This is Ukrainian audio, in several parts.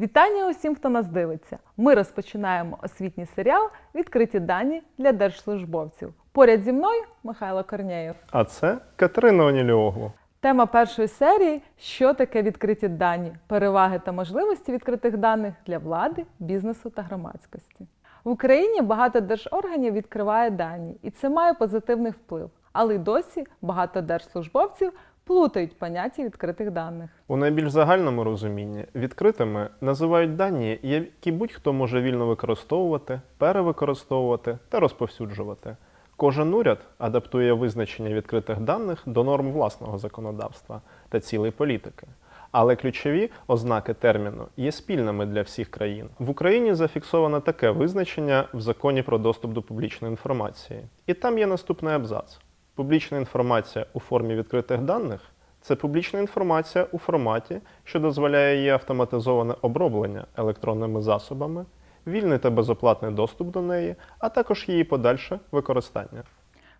Вітання усім, хто нас дивиться. Ми розпочинаємо освітній серіал Відкриті дані для держслужбовців. Поряд зі мною Михайло Корнєєв. А це Катерина Оніліоглу. Тема першої серії що таке відкриті дані, переваги та можливості відкритих даних для влади, бізнесу та громадськості. В Україні багато держорганів відкриває дані, і це має позитивний вплив. Але й досі багато держслужбовців плутають поняття відкритих даних. У найбільш загальному розумінні відкритими називають дані, які будь-хто може вільно використовувати, перевикористовувати та розповсюджувати. Кожен уряд адаптує визначення відкритих даних до норм власного законодавства та цілей політики. Але ключові ознаки терміну є спільними для всіх країн. В Україні зафіксовано таке визначення в законі про доступ до публічної інформації. І там є наступний абзац: публічна інформація у формі відкритих даних це публічна інформація у форматі, що дозволяє її автоматизоване оброблення електронними засобами, вільний та безоплатний доступ до неї, а також її подальше використання.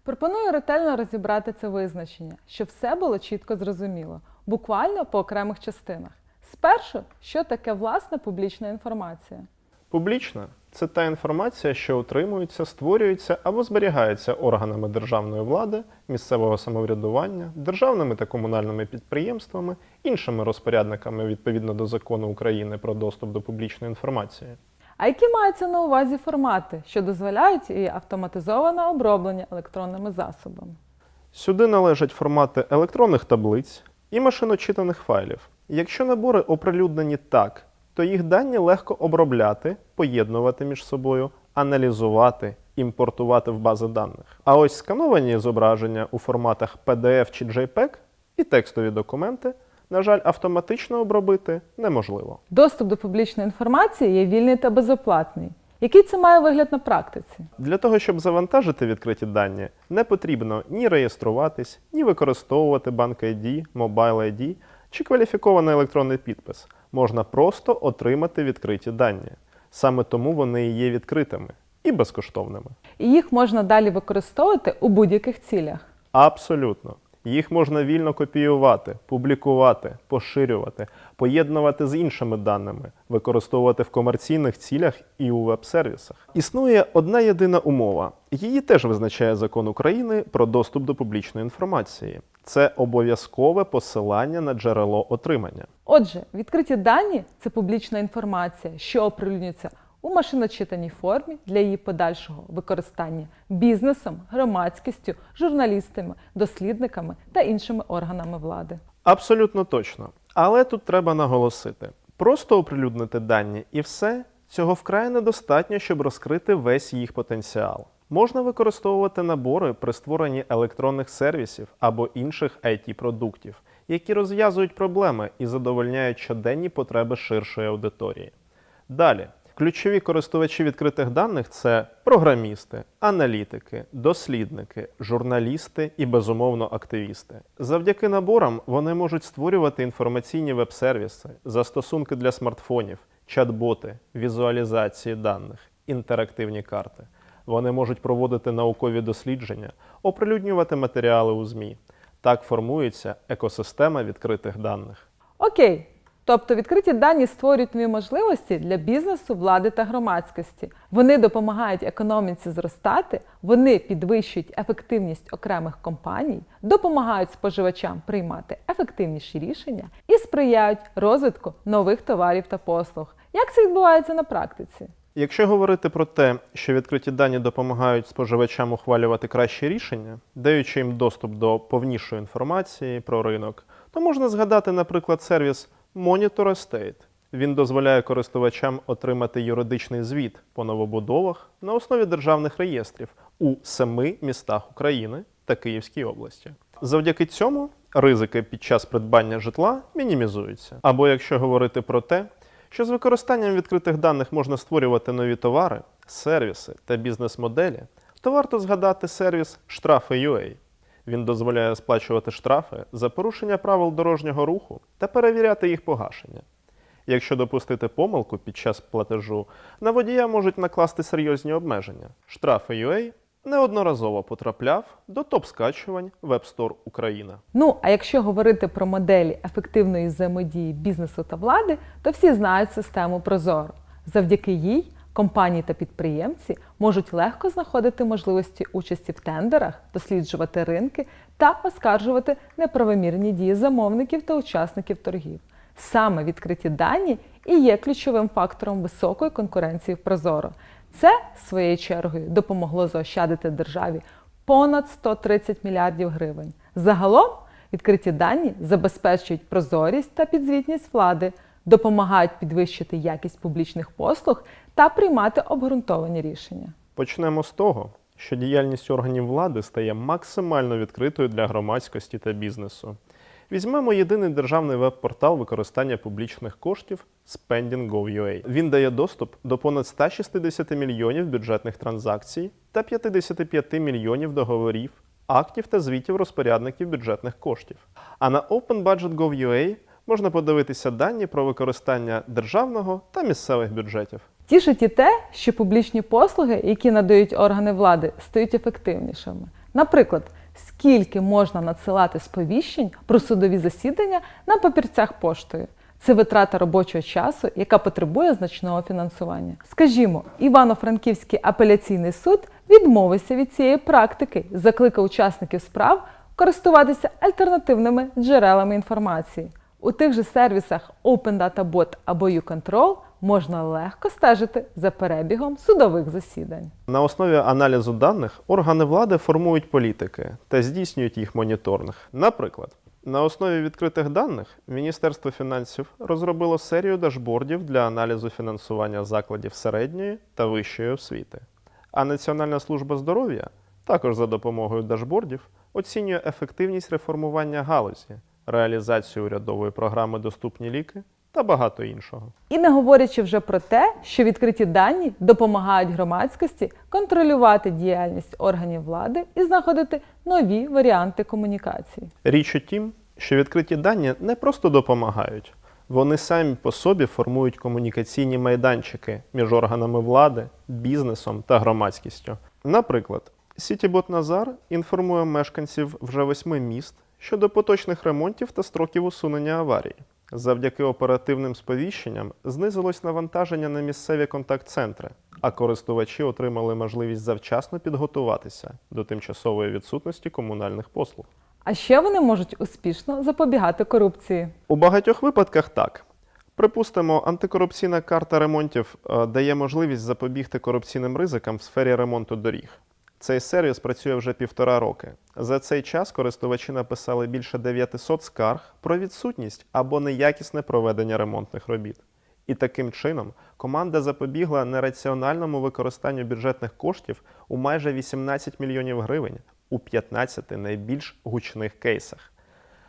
Пропоную ретельно розібрати це визначення, щоб все було чітко зрозуміло, буквально по окремих частинах. Спершу, що таке власне публічна інформація? Публічна це та інформація, що утримується, створюється або зберігається органами державної влади, місцевого самоврядування, державними та комунальними підприємствами, іншими розпорядниками відповідно до закону України про доступ до публічної інформації. А які маються на увазі формати, що дозволяють і автоматизоване оброблення електронними засобами? Сюди належать формати електронних таблиць і машиночитаних файлів. Якщо набори оприлюднені так, то їх дані легко обробляти, поєднувати між собою, аналізувати, імпортувати в бази даних. А ось скановані зображення у форматах PDF чи JPEG і текстові документи, на жаль, автоматично обробити неможливо. Доступ до публічної інформації є вільний та безоплатний. Який це має вигляд на практиці? Для того, щоб завантажити відкриті дані, не потрібно ні реєструватись, ні використовувати банк ID, Mobile ID чи кваліфікований електронний підпис. Можна просто отримати відкриті дані. Саме тому вони і є відкритими і безкоштовними. І їх можна далі використовувати у будь-яких цілях. Абсолютно. Їх можна вільно копіювати, публікувати, поширювати, поєднувати з іншими даними, використовувати в комерційних цілях і у веб-сервісах. Існує одна єдина умова. Її теж визначає закон України про доступ до публічної інформації. Це обов'язкове посилання на джерело отримання. Отже, відкриті дані це публічна інформація, що оприлюднюється у машиночитаній формі для її подальшого використання бізнесом, громадськістю, журналістами, дослідниками та іншими органами влади. Абсолютно точно. Але тут треба наголосити: просто оприлюднити дані і все цього вкрай недостатньо, щоб розкрити весь їх потенціал. Можна використовувати набори при створенні електронних сервісів або інших it продуктів які розв'язують проблеми і задовольняють щоденні потреби ширшої аудиторії. Далі. Ключові користувачі відкритих даних це програмісти, аналітики, дослідники, журналісти і, безумовно, активісти. Завдяки наборам вони можуть створювати інформаційні веб-сервіси, застосунки для смартфонів, чат-боти, візуалізації даних, інтерактивні карти. Вони можуть проводити наукові дослідження, оприлюднювати матеріали у ЗМІ. Так формується екосистема відкритих даних. Окей. Тобто відкриті дані створюють нові можливості для бізнесу, влади та громадськості. Вони допомагають економіці зростати, вони підвищують ефективність окремих компаній, допомагають споживачам приймати ефективніші рішення і сприяють розвитку нових товарів та послуг. Як це відбувається на практиці? Якщо говорити про те, що відкриті дані допомагають споживачам ухвалювати кращі рішення, даючи їм доступ до повнішої інформації про ринок, то можна згадати, наприклад, сервіс Monitor Estate. Він дозволяє користувачам отримати юридичний звіт по новобудовах на основі державних реєстрів у семи містах України та Київській області. Завдяки цьому ризики під час придбання житла мінімізуються. Або якщо говорити про те, що з використанням відкритих даних можна створювати нові товари, сервіси та бізнес-моделі, то варто згадати сервіс Штрафи.ua. Він дозволяє сплачувати штрафи за порушення правил дорожнього руху та перевіряти їх погашення. Якщо допустити помилку під час платежу, на водія можуть накласти серйозні обмеження. Штрафи.ua неодноразово потрапляв до топ-скачувань Web Store Україна. Ну, а якщо говорити про моделі ефективної взаємодії бізнесу та влади, то всі знають систему Прозоро. Завдяки їй компанії та підприємці можуть легко знаходити можливості участі в тендерах, досліджувати ринки та оскаржувати неправомірні дії замовників та учасників торгів. Саме відкриті дані і є ключовим фактором високої конкуренції в Прозоро. Це своєю чергою допомогло заощадити державі понад 130 мільярдів гривень. Загалом відкриті дані забезпечують прозорість та підзвітність влади, допомагають підвищити якість публічних послуг та приймати обґрунтовані рішення. Почнемо з того, що діяльність органів влади стає максимально відкритою для громадськості та бізнесу. Візьмемо єдиний державний веб-портал використання публічних коштів Spending.gov.ua. Він дає доступ до понад 160 мільйонів бюджетних транзакцій та 55 мільйонів договорів, актів та звітів розпорядників бюджетних коштів. А на OpenBudget.gov.ua можна подивитися дані про використання державного та місцевих бюджетів. Тішить і те, що публічні послуги, які надають органи влади, стають ефективнішими. Наприклад, скільки можна надсилати сповіщень про судові засідання на папірцях поштою. Це витрата робочого часу, яка потребує значного фінансування. Скажімо, Івано-Франківський апеляційний суд відмовився від цієї практики, закликав учасників справ користуватися альтернативними джерелами інформації. У тих же сервісах Open або YouControl можна легко стежити за перебігом судових засідань. На основі аналізу даних органи влади формують політики та здійснюють їх моніторинг. Наприклад, на основі відкритих даних Міністерство фінансів розробило серію дашбордів для аналізу фінансування закладів середньої та вищої освіти. А Національна служба здоров'я також за допомогою дашбордів оцінює ефективність реформування галузі, реалізацію урядової програми Доступні ліки та багато іншого. І не говорячи вже про те, що відкриті дані допомагають громадськості контролювати діяльність органів влади і знаходити нові варіанти комунікації. Річ у тім, що відкриті дані не просто допомагають, вони самі по собі формують комунікаційні майданчики між органами влади, бізнесом та громадськістю. Наприклад, Сітібот Назар інформує мешканців вже восьми міст щодо поточних ремонтів та строків усунення аварії. Завдяки оперативним сповіщенням знизилось навантаження на місцеві контакт-центри, а користувачі отримали можливість завчасно підготуватися до тимчасової відсутності комунальних послуг. А ще вони можуть успішно запобігати корупції. У багатьох випадках так. Припустимо, антикорупційна карта ремонтів е, дає можливість запобігти корупційним ризикам в сфері ремонту доріг. Цей сервіс працює вже півтора роки. За цей час користувачі написали більше 900 скарг про відсутність або неякісне проведення ремонтних робіт. І таким чином команда запобігла нераціональному використанню бюджетних коштів у майже 18 мільйонів гривень у 15 найбільш гучних кейсах.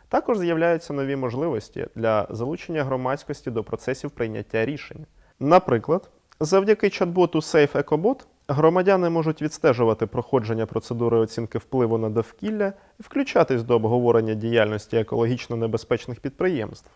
Також з'являються нові можливості для залучення громадськості до процесів прийняття рішень. Наприклад, завдяки чат-боту Safe EcoBot громадяни можуть відстежувати проходження процедури оцінки впливу на довкілля і включатись до обговорення діяльності екологічно небезпечних підприємств.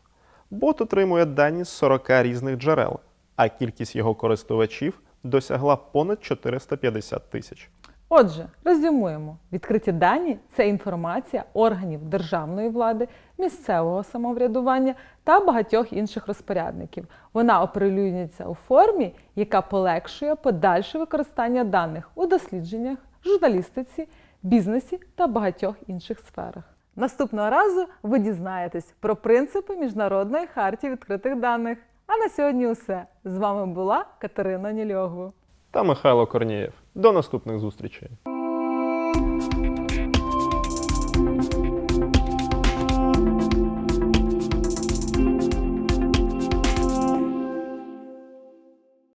Бот отримує дані з 40 різних джерел, а кількість його користувачів досягла понад 450 тисяч. Отже, резюмуємо: відкриті дані це інформація органів державної влади, місцевого самоврядування та багатьох інших розпорядників. Вона оприлюднюється у формі, яка полегшує подальше використання даних у дослідженнях, журналістиці, бізнесі та багатьох інших сферах. Наступного разу ви дізнаєтесь про принципи міжнародної хартії відкритих даних. А на сьогодні усе. З вами була Катерина Нільогу. Та Михайло Корнієв. До наступних зустрічей!